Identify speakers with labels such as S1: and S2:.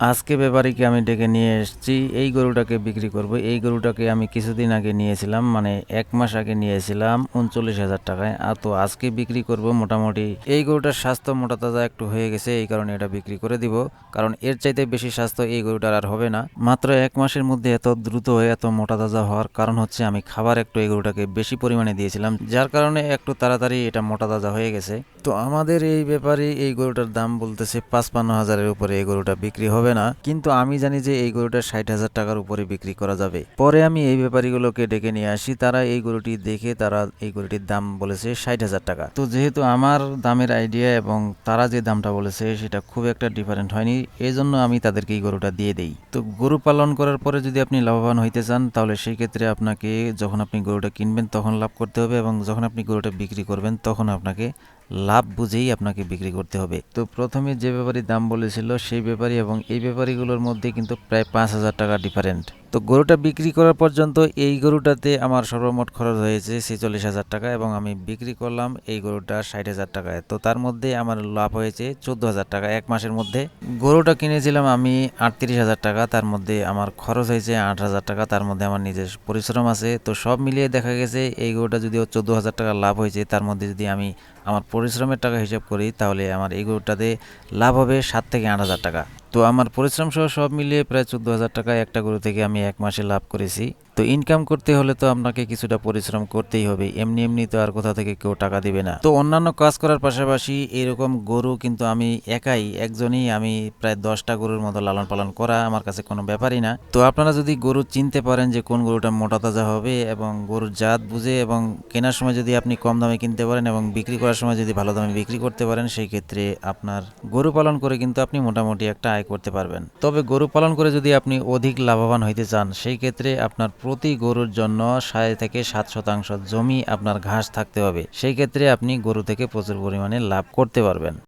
S1: আজকে ব্যাপারীকে আমি ডেকে নিয়ে এসেছি, এই গরুটাকে বিক্রি করব। এই গরুটাকে আমি কিছুদিন আগে নিয়েছিলাম মানে এক মাস আগে নিয়েছিলাম উনচল্লিশ হাজার টাকায়। আর তো আজকে বিক্রি করব মোটামুটি। এই গরুটার স্বাস্থ্য মোটা তাজা একটু হয়ে গেছে, এই কারণে এটা বিক্রি করে দিব। কারণ এর চাইতে বেশি স্বাস্থ্য এই গরুটার আর হবে না। মাত্র এক মাসের মধ্যে এত দ্রুত এত মোটা তাজা হওয়ার কারণ হচ্ছে আমি খাবার একটু এই গরুটাকে বেশি পরিমাণে দিয়েছিলাম, যার কারণে একটু তাড়াতাড়ি এটা মোটা তাজা হয়ে গেছে। তো আমাদের এই ব্যাপারে এই গরুটার দাম বলতেছে পাঁচপান্ন হাজারের উপরে এই গরুটা বিক্রি হবে। না, কিন্তু আমি জানি যে এই গরুটা ষাট হাজার টাকার উপরে বিক্রি করা যাবে। পরে আমি এই ব্যাপারীগুলোকে ডেকে নিয়ে আসি, তারা এই গরুটি দেখে তারা এই গরুটির দাম বলেছে ষাট হাজার টাকা। তো যেহেতু আমার দামের আইডিয়া এবং তারা যে দামটা বলেছে, সেটা খুব একটা ডিফারেন্ট হয়নি এই জন্য আমি তাদেরকে এই গরুটা দিয়ে দেই। তো গরু পালন করার পরে যদি আপনি লাভবান হইতে চান, তাহলে সেই ক্ষেত্রে আপনাকে যখন আপনি গরুটা কিনবেন, তখন লাভ করতে হবে এবং যখন আপনি গরুটা বিক্রি করবেন, তখন আপনাকে লাভ বুঝেই আপনাকে বিক্রি করতে হবে। তো প্রথমে যে ব্যাপারী দাম বলেছিল, সেই ব্যাপারী এবং এই ব্যাপারীগুলোর মধ্যে কিন্তু প্রায় পাঁচ হাজার টাকা ডিফারেন্ট তো গরুটা বিক্রি করার পর্যন্ত এই গরুটাতে আমার সর্বমোট খরচ হয়েছে ছেচল্লিশ হাজার টাকা এবং আমি বিক্রি করলাম এই গরুটা ষাট হাজার টাকায়। তো তার মধ্যে আমার লাভ হয়েছে চোদ্দ হাজার টাকা এক মাসের মধ্যে। গরুটা কিনেছিলাম আমি আটত্রিশ হাজার টাকা, তার মধ্যে আমার খরচ হয়েছে আট হাজার টাকা, তার মধ্যে আমার নিজের পরিশ্রম আছে। তো সব মিলিয়ে দেখা গেছে এই গরুটা যদিও চোদ্দ হাজার টাকা লাভ হয়েছে, তার মধ্যে যদি আমি আমার পরিশ্রমের টাকা হিসাব করি, তাহলে আমার এই গরুটাতে লাভ হবে সাত থেকে আট হাজার টাকা। তো আমার পরিশ্রম সহ সব মিলিয়ে প্রায় চোদ্দ হাজার টাকা একটা গরু থেকে আমি এক মাসে লাভ করেছি। তো ইনকাম করতে হলে তো আপনাকে কিছুটা পরিশ্রম করতেই হবে। এমনি এমনি তো আর কোথা থেকে কেউ টাকা দিবে না। তো অন্যান্য কাজ করার পাশাপাশি এরকম গরু কিন্তু আমি একাই, একজনই আমি প্রায় দশটা গরুর মতো লালন পালন করা আমার কাছে কোনো ব্যাপারই না। তো আপনারা যদি গরু চিনতে পারেন যে কোন গরুটা মোটা তাজা হবে এবং গরুর জাত বুঝে এবং কেনার সময় যদি আপনি কম দামে কিনতে পারেন এবং বিক্রি করার সময় যদি ভালো দামে বিক্রি করতে পারেন, সেই ক্ষেত্রে আপনার গরু পালন করে কিন্তু আপনি মোটামুটি একটা আয় করতে পারবেন। তবে গরু পালন করে যদি আপনি অধিক লাভবান হইতে চান, সেই ক্ষেত্রে আপনার প্রতি গরুর জন্য সাড়ে থেকে সাত শতাংশ জমি আপনার ঘাস থাকতে হবে। সেই ক্ষেত্রে আপনি গরু থেকে প্রচুর পরিমাণে লাভ করতে পারবেন।